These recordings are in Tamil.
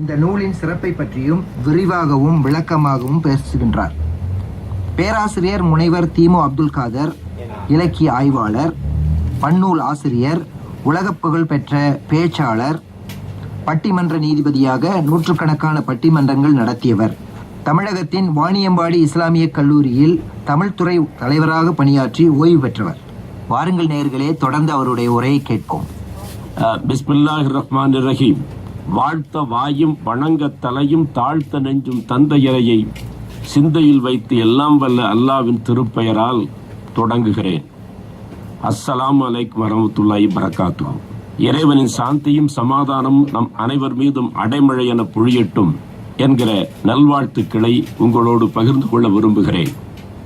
இந்த நூலின் சிறப்பை பற்றியும் விரிவாகவும் விளக்கமாகவும் பேசுகின்றார். பேராசிரியர் முனைவர் தீமு அப்துல் காதர் இலக்கிய ஆய்வாளர் பன்னூல் ஆசிரியர் உலகப்புகழ் பெற்ற பேச்சாளர் பட்டிமன்ற நீதிபதியாக நூற்றுக்கணக்கான பட்டிமன்றங்கள் நடத்தியவர். தமிழகத்தின் வாணியம்பாடி இஸ்லாமிய கல்லூரியில் தமிழ்துறை தலைவராக பணியாற்றி ஓய்வு பெற்றவர். வாருங்கள் நேர்களே தொடர்ந்து அவருடைய உரையை கேட்போம். பிஸ்மில்லாஹ் ரஹ்மான் ரஹீம். வாழ்த்த வாயும் வணங்க தலையும் தாழ்த்த நெஞ்சும் தந்தையரையை சிந்தையில் வைத்து எல்லாம் வல்ல அல்லாவின் திருப்பெயரால் தொடங்குகிறேன். அஸ்ஸலாம் அலைக்கும் வரமத்துல்லாஹி பரக்காத்து இறைவனின் சாந்தியும் சமாதானமும் நம் அனைவர் மீதும் அடைமழை என பொழியட்டும் என்கிற நல்வாழ்த்துக்களை உங்களோடு பகிர்ந்து கொள்ள விரும்புகிறேன்.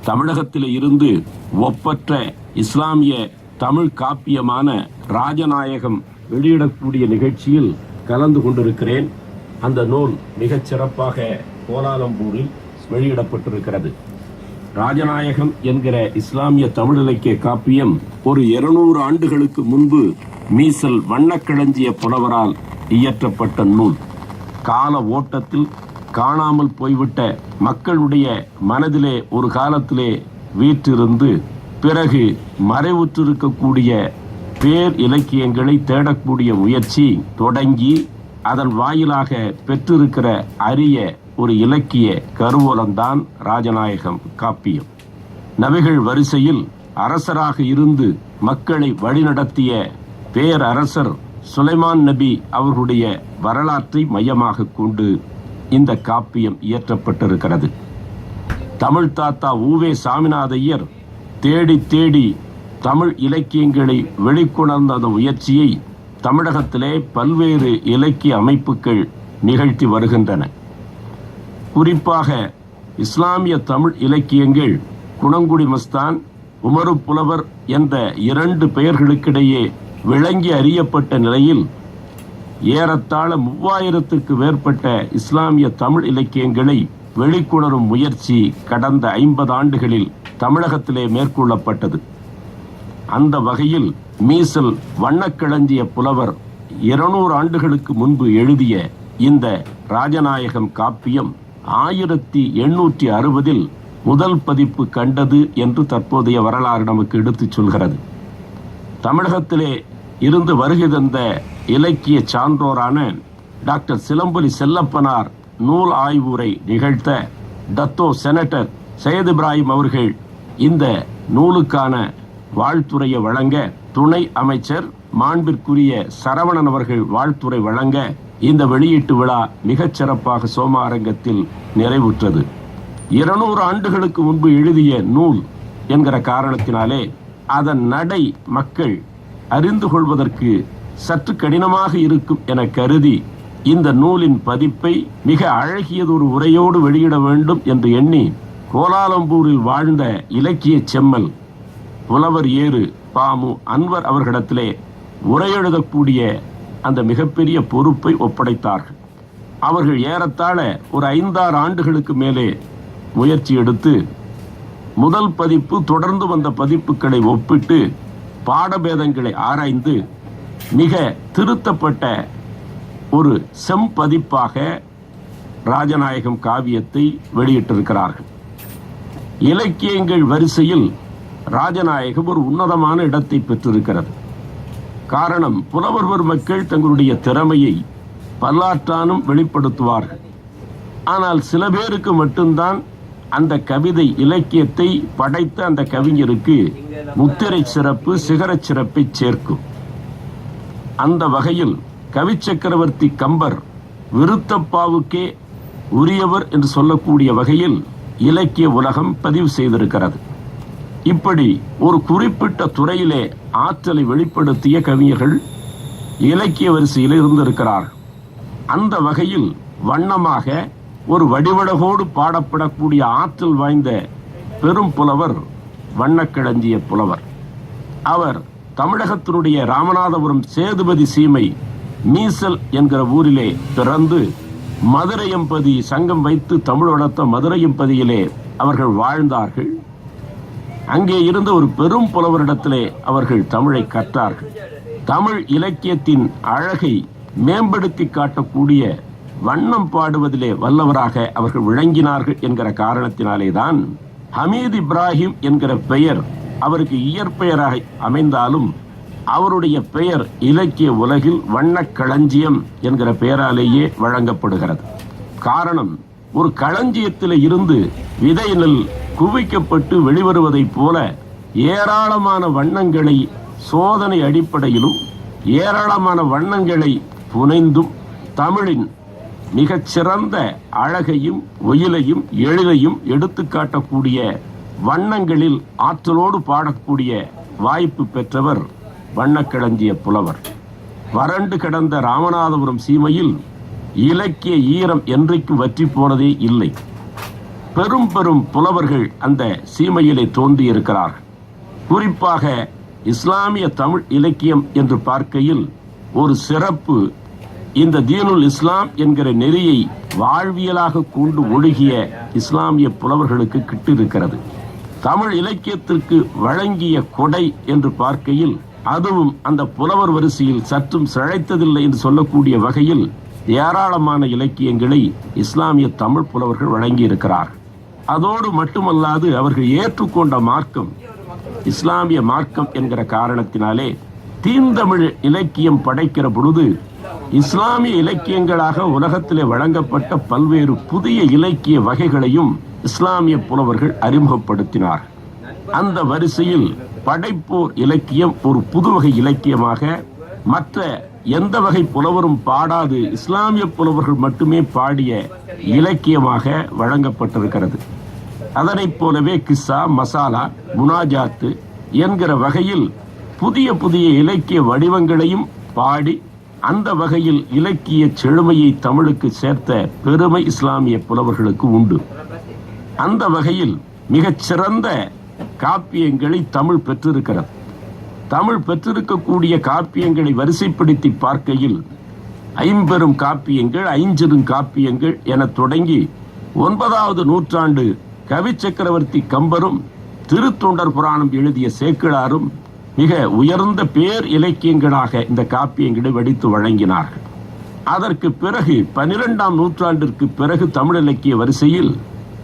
தமிழகத்தில் இருந்து ஒப்பற்ற இஸ்லாமிய தமிழ் காப்பியமான ராஜநாயகம் வெளியிடக்கூடிய நிகழ்ச்சியில் கலந்து கொண்டிருக்கிறேன். அந்த நூல் மிகச் சிறப்பாக கோலாலம்பூரில் வெளியிடப்பட்டிருக்கிறது. ராஜநாயகம் என்கிற இஸ்லாமிய தமிழ் இலக்கிய காப்பியம் ஒரு இருநூறு ஆண்டுகளுக்கு முன்பு மீசல் வண்ணக்கிழஞ்சிய புலவரால் இயற்றப்பட்ட நூல். கால ஓட்டத்தில் காணாமல் போய்விட்ட மக்களுடைய மனதிலே ஒரு காலத்திலே வீற்றிருந்து பிறகு மறைவுற்றிருக்கக்கூடிய பேர் இலக்கியங்களை தேடக்கூடிய முயற்சி தொடங்கி அதன் வாயிலாக பெற்றிருக்கிற அரிய ஒரு இலக்கிய கருவூலம்தான் ராஜநாயகம் காப்பியம். நபிகள் வரிசையில் அரசராக இருந்து மக்களை வழிநடத்திய பேரரசர் சுலைமான் நபி அவர்களுடைய வரலாற்றை மையமாக கொண்டு இந்த காப்பியம் இயற்றப்பட்டிருக்கிறது. தமிழ் தாத்தா ஊவே சாமிநாதையர் தேடி தேடி தமிழ் இலக்கியங்களை வெளிக்கொணர்ந்த அந்த முயற்சியை தமிழகத்திலே பல்வேறு இலக்கிய அமைப்புகள் நிகழ்த்தி வருகின்றன. குறிப்பாக இஸ்லாமிய தமிழ் இலக்கியங்கள் குணங்குடி மஸ்தான் உமரு புலவர் என்ற இரண்டு பெயர்களுக்கிடையே விளங்கி அறியப்பட்ட நிலையில் ஏறத்தாழ மூவாயிரத்துக்கு மேற்பட்ட இஸ்லாமிய தமிழ் இலக்கியங்களை வெளிக்கொணரும் முயற்சி கடந்த ஐம்பது ஆண்டுகளில் தமிழகத்திலே மேற்கொள்ளப்பட்டது. அந்த வகையில் மீசல் வண்ணக்கிழஞ்சிய புலவர் இருநூறு ஆண்டுகளுக்கு முன்பு எழுதிய இந்த ராஜநாயகம் காப்பியம் ஆயிரத்தி எண்ணூற்றி அறுபதில் முதல் பதிப்பு கண்டது என்று தற்போதைய வரலாறு நமக்கு எடுத்துச் சொல்கிறது. தமிழகத்திலே இருந்து வருகை தந்த இலக்கிய சான்றோரான டாக்டர் சிலம்பொலி செல்லப்பனார் நூல் ஆய்வுரை நிகழ்த்த டத்தோ செனட்டர் சையத் இப்ராஹிம் அவர்கள் இந்த நூலுக்கான வாழ்த்துறையை வழங்க துணை அமைச்சர் மாண்பிற்குரிய சரவணன் அவர்கள் வாழ்த்துறை வழங்க இந்த வெளியீட்டு விழா மிகச் சிறப்பாக சோமாரங்கத்தில் நிறைவுற்றது. இருநூறு ஆண்டுகளுக்கு முன்பு எழுதிய நூல் என்கிற காரணத்தினாலே அதன் நடை மக்கள் அறிந்து கொள்வதற்கு சற்று கடினமாக இருக்கும் என கருதி இந்த நூலின் பதிப்பை மிக அழகியதொரு உரையோடு வெளியிட வேண்டும் என்று எண்ணி கோலாலம்பூரில் வாழ்ந்த இலக்கிய செம்மல் புலவர் ஏறு பாமு அன்வர் அவர்களிடத்திலே உரையெழுதக்கூடிய அந்த மிகப்பெரிய பொறுப்பை ஒப்படைத்தார்கள். அவர்கள் ஏறத்தாழ ஒரு ஐந்தாறு ஆண்டுகளுக்கு மேலே முயற்சி எடுத்து முதல் பதிப்பு தொடர்ந்து வந்த பதிப்புகளை ஒப்பிட்டு பாடபேதங்களை ஆராய்ந்து மிக திருத்தப்பட்ட ஒரு செம்பதிப்பாக ராஜநாயகம் காவியத்தை வெளியிட்டிருக்கிறார்கள். இலக்கியங்கள் வரிசையில் ராஜநாயகம் ஒரு உன்னதமான இடத்தை பெற்றிருக்கிறது. காரணம் புலவர்வர் மக்கள் தங்களுடைய திறமையை பல்லாற்றானும் வெளிப்படுத்துவார்கள். ஆனால் சில பேருக்கு மட்டும்தான் அந்த கவிதை இலக்கியத்தை படைத்த அந்த கவிஞருக்கு முத்திரை சிறப்பு சிகரச் சிறப்பை சேர்க்கும். அந்த வகையில் கவி சக்கரவர்த்தி கம்பர் விருத்தப்பாவுக்கே உரியவர் என்று சொல்லக்கூடிய வகையில் இலக்கிய உலகம் பதிவு செய்திருக்கிறது. இப்படி ஒரு குறிப்பிட்ட துறையிலே ஆற்றலை வெளிப்படுத்திய கவிஞர்கள் இலக்கிய வரிசையில் இருந்திருக்கிறார்கள் அந்த வகையில் வண்ணமாக ஒரு வடிவழகோடு பாடப்படக்கூடிய ஆற்றல் வாய்ந்த பெரும் புலவர் வண்ணக்கிழஞ்சிய புலவர். அவர் தமிழகத்தினுடைய ராமநாதபுரம் சேதுபதி சீமை மீசல் என்கிற ஊரிலே பிறந்து மதுரையம்பதி சங்கம் வைத்து தமிழ் வளர்த்த மதுரையம்பதியிலே அவர்கள் வாழ்ந்தார்கள். அங்கே இருந்த ஒரு பெரும் புலவரிடத்திலே அவர்கள் தமிழை கற்றார்கள். தமிழ் இலக்கியத்தின் அழகை மேம்படுத்தி காட்டக்கூடிய வண்ணம் பாடுவதிலே வல்லவராக அவர்கள் விளங்கினார்கள் என்கிற காரணத்தினாலேதான் ஹமீத் இப்ராஹிம் என்கிற பெயர் அவருக்கு இயற்பெயராக அமைந்தாலும் அவருடைய பெயர் இலக்கிய உலகில் வண்ணக் களஞ்சியம் என்கிற பெயராலேயே வழங்கப்படுகிறது. காரணம் ஒரு களஞ்சியத்தில் இருந்து விதை நெல் குவிக்கப்பட்டு வெளிவருவதைப் போல ஏராளமான வண்ணங்களை சோதனை அடிப்படையிலும் ஏராளமான வண்ணங்களை புனைந்தும் தமிழின் மிகச்சிறந்த அழகையும் ஒயிலையும் எழிலையும் எடுத்துக்காட்டக்கூடிய வண்ணங்களில் ஆற்றலோடு பாடக்கூடிய வாய்ப்பு பெற்றவர் வண்ணக்கிழஞ்சிய புலவர். வறண்டு கிடந்த ராமநாதபுரம் சீமையில் இலக்கிய ஈரம் என்றைக்கும் வற்றி போனதே இல்லை. பெரும் பெரும் புலவர்கள் அந்த சீமையிலே தோன்றியிருக்கிறார்கள். குறிப்பாக இஸ்லாமிய தமிழ் இலக்கியம் என்று பார்க்கையில் ஒரு சிறப்பு இந்த தீனுல் இஸ்லாம் என்கிற நெறியை வாழ்வியலாக கொண்டு ஒழுகிய இஸ்லாமிய புலவர்களுக்கு கிட்டிருக்கிறது. தமிழ் இலக்கியத்திற்கு வழங்கிய கொடை என்று பார்க்கையில் அதுவும் அந்த புலவர் வரிசையில் சற்றும் சிழைத்ததில்லை என்று சொல்லக்கூடிய வகையில் ஏராளமான இலக்கியங்களை இஸ்லாமிய தமிழ் புலவர்கள் வழங்கியிருக்கிறார்கள். அதோடு மட்டுமல்லாது அவர்கள் ஏற்றுக்கொண்ட மார்க்கம் இஸ்லாமிய மார்க்கம் என்கிற காரணத்தினாலே தீந்தமிழ் இலக்கியம் படைக்கிற பொழுது இஸ்லாமிய இலக்கியங்களாக உலகத்திலே வழங்கப்பட்ட பல்வேறு புதிய இலக்கிய வகைகளையும் இஸ்லாமிய புலவர்கள் அறிமுகப்படுத்தினார். அந்த வரிசையில் படைப்போர் இலக்கியம் ஒரு புதுவகை இலக்கியமாக மற்ற எந்த வகை புலவரும் பாடாது இஸ்லாமிய புலவர்கள் மட்டுமே பாடிய இலக்கியமாக வழங்கப்பட்டிருக்கிறது. அதனைப் போலவே கிஸ்ஸா மசாலா முனாஜாத்து என்கிற வகையில் புதிய புதிய இலக்கிய வடிவங்களையும் பாடி அந்த வகையில் இலக்கிய செழுமையை தமிழுக்கு சேர்த்த பெருமை இஸ்லாமிய புலவர்களுக்கு உண்டு. அந்த வகையில் மிகச்சிறந்த காப்பியங்களை தமிழ் பெற்றிருக்கிறது. தமிழ் பெற்றிருக்கக்கூடிய காப்பியங்களை வரிசைப்படுத்தி பார்க்கையில் ஐம்பெரும் காப்பியங்கள் ஐஞ்சிறும் காப்பியங்கள் என தொடங்கி ஒன்பதாவது நூற்றாண்டு கவி சக்கரவர்த்தி கம்பரும் திருத்தொண்டர் புராணம் எழுதிய சேக்கிழாரும் மிக உயர்ந்த பேர் இலக்கியங்களாக இந்த காப்பியங்களை வடித்து வழங்கினார்கள். அதற்கு பிறகு பனிரெண்டாம் நூற்றாண்டிற்கு பிறகு தமிழ் இலக்கிய வரிசையில்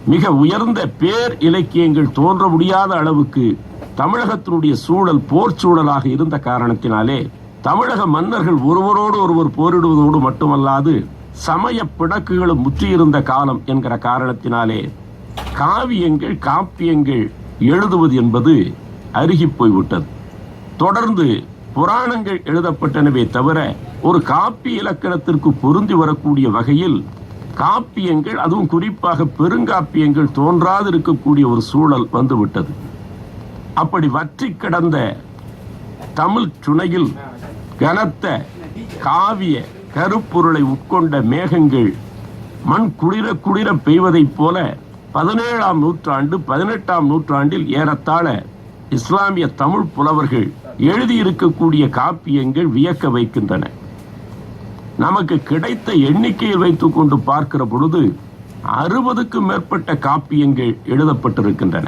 மிக உயர்ந்த பேர் இலக்கியங்கள் தோன்ற முடியாத அளவுக்கு தமிழகத்தினுடைய சூழல் போர் சூழலாக இருந்த காரணத்தினாலே தமிழக மன்னர்கள் ஒருவரோடு ஒருவர் போரிடுவதோடு மட்டுமல்லாது சமய பிணக்குகளும் முற்றியிருந்த காலம் என்கிற காரணத்தினாலே காவியங்கள் காப்பியங்கள் எழுதுவது என்பது அருகி போய்விட்டது. தொடர்ந்து புராணங்கள் எழுதப்பட்டனவே தவிர ஒரு காப்பி இலக்கணத்திற்கு பொருந்தி வரக்கூடிய வகையில் காப்பியங்கள் அதுவும் குறிப்பாக பெருங்காப்பியங்கள் தோன்றாது இருக்கக்கூடிய ஒரு சூழல் வந்துவிட்டது. அப்படி வற்றி கிடந்த தமிழ் சுனையில் கனத்த காவிய கருப்பொருளை உட்கொண்ட மேகங்கள் மண் குளிர குளிர பெய்வதைப் போல பதினேழாம் நூற்றாண்டு பதினெட்டாம் நூற்றாண்டில் ஏறத்தாழ இஸ்லாமிய தமிழ் புலவர்கள் எழுதியிருக்கக்கூடிய காப்பியங்கள் வியக்க வைக்கின்றன. நமக்கு கிடைத்த எண்ணிக்கையில் வைத்துக் கொண்டு பார்க்கிற பொழுது அறுபதுக்கும் மேற்பட்ட காப்பியங்கள் எழுதப்பட்டிருக்கின்றன.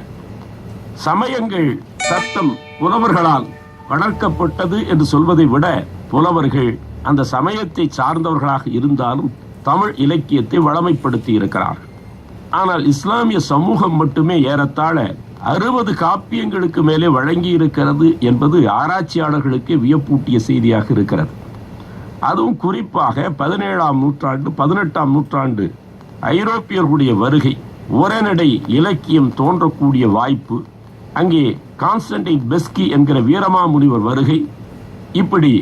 சமயங்கள் சத்தம் புலவர்களால் வளர்க்கப்பட்டது என்று சொல்வதை விட புலவர்கள் அந்த சமயத்தை சார்ந்தவர்களாக இருந்தாலும் தமிழ் இலக்கியத்தை வளமைப்படுத்தி இருக்கிறார்கள். ஆனால் இஸ்லாமிய சமூகம் மட்டுமே ஏறத்தாழ அறுபது காப்பியங்களுக்கு மேலே வழங்கி இருக்கிறது என்பது ஆராய்ச்சியாளர்களுக்கு வியப்பூட்டிய செய்தியாக இருக்கிறது. அதுவும் குறிப்பாக பதினேழாம் நூற்றாண்டு பதினெட்டாம் நூற்றாண்டு ஐரோப்பியர்களுடைய வருகை உரநடை இலக்கியம் தோன்றக்கூடிய வாய்ப்பு அங்கே கான்ஸ்டன்டைன் பெஸ்கி என்கிற வீரமாமுனிவர் வருகை இப்படி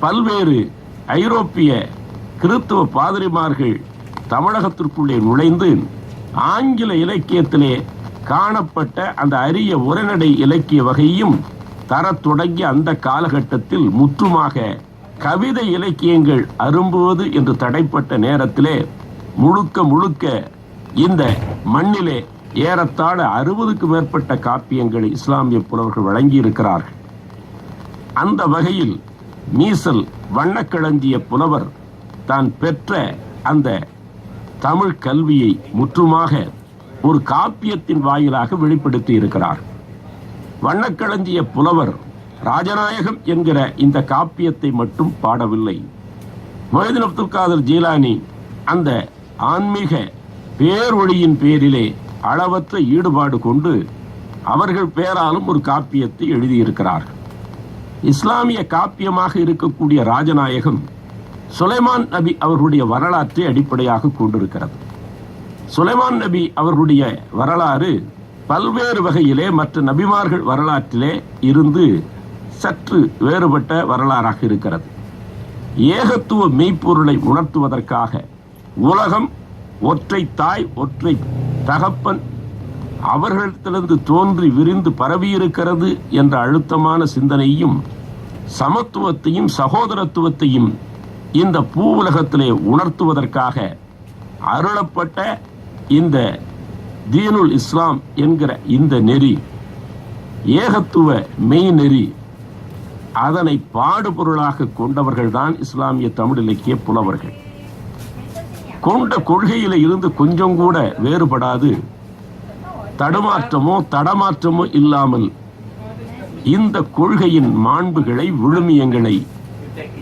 பல்வேறு ஐரோப்பிய கிறித்துவ பாதிரிமார்கள் தமிழகத்திற்குள்ளே நுழைந்து ஆங்கில இலக்கியத்திலே காணப்பட்ட அந்த அரிய உரைநடை இலக்கிய வகையும் தரத் தொடங்கிய அந்த காலகட்டத்தில் முற்றுமாக கவிதை இலக்கியங்கள் அரும்புவது என்று தடைப்பட்ட நேரத்திலே முழுக்க முழுக்க இந்த மண்ணிலே ஏறத்தாழ அறுபதுக்கு மேற்பட்ட காப்பியங்களை இஸ்லாமிய புலவர்கள் வழங்கியிருக்கிறார்கள். அந்த வகையில் மீசல் வண்ணக்கிழந்திய புலவர் தான் பெற்ற அந்த தமிழ் கல்வியை முற்றுமாக ஒரு காப்பியத்தின் வாயிலாக வெளிப்படுத்தி இருக்கிறார். வண்ணக்கிழந்திய புலவர் ராஜநாயகம் என்கிற இந்த காப்பியத்தை மட்டும் பாடவில்லை. மொஹிதீன் அப்துல் காதர் ஜீலானி அந்த ஆன்மீக பேரொழியின் பேரிலே அளவற்ற ஈடுபாடு கொண்டு அவர்கள் பேராலும் ஒரு காப்பியத்தை எழுதியிருக்கிறார்கள். இஸ்லாமிய காப்பியமாக இருக்கக்கூடிய ராஜநாயகம் சுலைமான் நபி அவர்களுடைய வரலாற்றை அடிப்படையாக கொண்டிருக்கிறது. சுலைமான் நபி அவர்களுடைய வரலாறு பல்வேறு வகையிலே மற்ற நபிமார்கள் வரலாற்றிலே இருந்து சற்று வேறுபட்ட வரலாறாக இருக்கிறது. ஏகத்துவ மெய்ப்பொருளை உணர்த்துவதற்காக உலகம் ஒற்றை தாய் ஒற்றை தகப்பன் அவர்களிடத்திலிருந்து தோன்றி விரிந்து பரவியிருக்கிறது என்ற அழுத்தமான சிந்தனையும் சமத்துவத்தையும் சகோதரத்துவத்தையும் இந்த பூ உலகத்திலே உணர்த்துவதற்காக அருளப்பட்ட இந்த தீனுல் இஸ்லாம் என்கிற இந்த நெறி ஏகத்துவ மெய் நெறி அதனை பாடுபொருளாக கொண்டவர்கள்தான் இஸ்லாமிய தமிழ் இலக்கிய புலவர்கள். கொண்ட கொள்கையில இருந்து கொஞ்சம் கூட வேறுபடாது. தடுமாற்றமோ தடமாற்றமோ இல்லாமல் இந்த கொள்கையின் மாண்புகளை விழுமியங்களை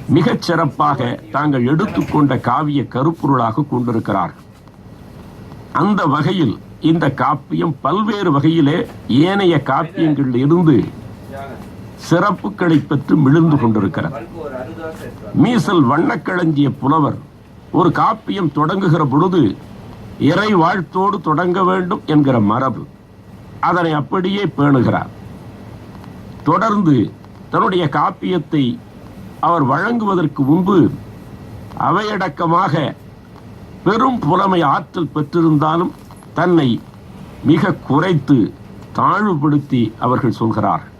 மிகச் சிறப்பாக தாங்கள் எடுத்துக்கொண்ட காவிய கருப்பொருளாக கொண்டிருக்கிறார்கள். அந்த வகையில் இந்த காப்பியம் பல்வேறு வகையிலே ஏனைய காப்பியங்களில் இருந்து சிறப்புகளை பெற்று மிழுந்து கொண்டிருக்கிறது. மீசல் வண்ணக்களஞ்சிய புலவர் ஒரு காப்பியம் தொடங்குகிற பொழுது இறை வாழ்த்தோடு தொடங்க வேண்டும் என்கிற மரபு அதனை அப்படியே பேணுகிறார். தொடர்ந்து தன்னுடைய காப்பியத்தை அவர் வழங்குவதற்கு முன்பு அவையடக்கமாக பெரும் புலமை ஆற்றல் பெற்றிருந்தாலும் தன்னை மிக குறைத்து தாழ்வுபடுத்தி அவர்கள் சொல்கிறார்கள்.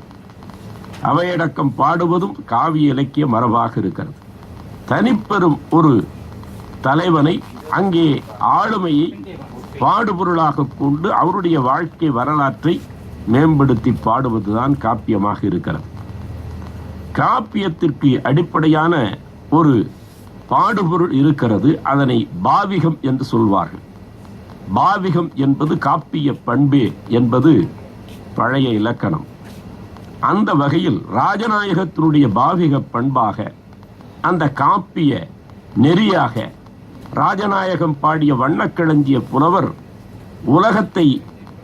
அவையடக்கம் பாடுவதும் காவிய இலக்கிய மரபாக இருக்கிறது. தனிப்பெரும் ஒரு தலைவனை அங்கே ஆளுமையை பாடுபொருளாக கொண்டு அவருடைய வாழ்க்கை வரலாற்றை மேம்படுத்தி பாடுவதுதான் காப்பியமாக இருக்கிறது. காப்பியத்திற்கு அடிப்படையான ஒரு பாடுபொருள் இருக்கிறது. அதனை பாவிகம் என்று சொல்வார்கள். பாவிகம் என்பது காப்பிய பண்பே என்பது பழைய இலக்கணம். அந்த வகையில் ராஜநாயகத்தினுடைய பாவிக பண்பாக அந்த காப்பிய நெறியாக ராஜநாயகம் பாடிய வண்ணக்கிழஞ்சிய புலவர் உலகத்தை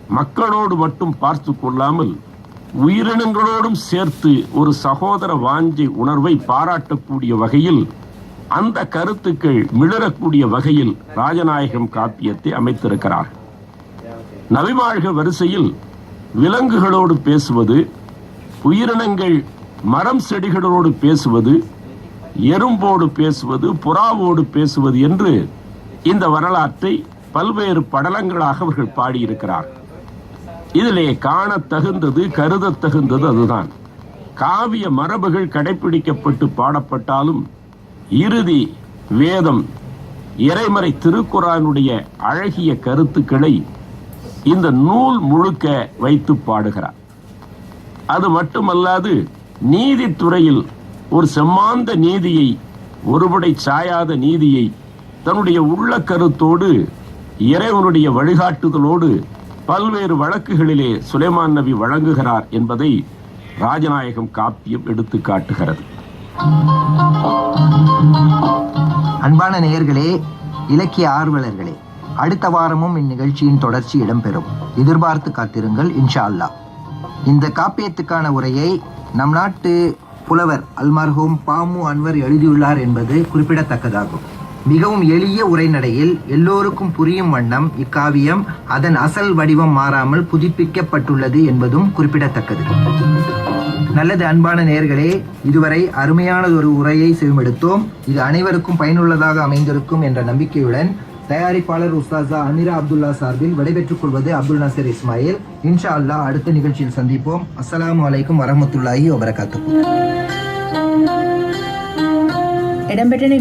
மக்களோடு மட்டும் பார்த்து கொள்ளாமல் உயிரினங்களோடும் சேர்த்து ஒரு சகோதர வாஞ்சை உணர்வை பாராட்டக்கூடிய வகையில் அந்த கருத்துக்கள் மிளறக்கூடிய வகையில் ராஜநாயகம் காப்பியத்தை அமைத்திருக்கிறார். நவிமாழ்க வரிசையில் விலங்குகளோடு பேசுவது உயிரினங்கள் மரம் செடிகளோடு பேசுவது எறும்போடு பேசுவது புறாவோடு பேசுவது என்று இந்த வரலாற்றை பல்வேறு படலங்களாக அவர்கள் பாடியிருக்கிறார். இதிலே காணத் தகுந்தது கருதத் தகுந்தது அதுதான். காவிய மரபுகள் கடைபிடிக்கப்பட்டு பாடப்பட்டாலும் இறுதி வேதம் இறைமறை திருக்குறானுடைய அழகிய கருத்துக்களை இந்த நூல் முழுக்க வைத்து பாடுகிறார். அது மட்டுமல்லாது நீதித்துறையில் ஒரு செம்மாந்த நீதியை ஒருபடை சாயாத நீதியை தன்னுடைய உள்ள கருத்தோடு இறைவனுடைய வழிகாட்டுதலோடு பல்வேறு வழக்குகளிலே சுலைமான் நபி வழங்குகிறார் என்பதை ராஜநாயகம் காப்பியம் எடுத்து காட்டுகிறது. அன்பான நேயர்களே இலக்கிய ஆர்வலர்களே அடுத்த வாரமும் இந்நிகழ்ச்சியின் தொடர்ச்சி இடம்பெறும். எதிர்பார்த்து காத்திருங்கள் இன்ஷா அல்லாஹ். இந்த காப்பியத்துக்கான உரையை நம் நாட்டு புலவர் அல்மர்ஹூம் பாமு அன்வர் எழுதியுள்ளார் என்பது குறிப்பிடத்தக்கதாகும். மிகவும் எளிய உரைநடையில் எல்லோருக்கும் புரியும் வண்ணம் இக்காவியம் அதன் அசல் வடிவம் மாறாமல் புதுப்பிக்கப்பட்டுள்ளது என்பதும் குறிப்பிடத்தக்கது. நல்லது அன்பான நேர்களே இதுவரை அருமையானதொரு உரையை செவிமெடுத்தோம். இது அனைவருக்கும் பயனுள்ளதாக அமைந்திருக்கும் என்ற நம்பிக்கையுடன் தயாரிப்பாளர் உஸ்தாசா அமீரா அப்துல்லா சார்பில் விடைபெற்றுக் கொள்வது அப்துல் நாசர் இஸ்மாயில். இன்ஷா அல்லாஹ் அடுத்த நிகழ்ச்சியில் சந்திப்போம். அஸ்லாம் அலைக்கும் வரமத்துல்லாஹி வபரகாத்து இடம்பெற்ற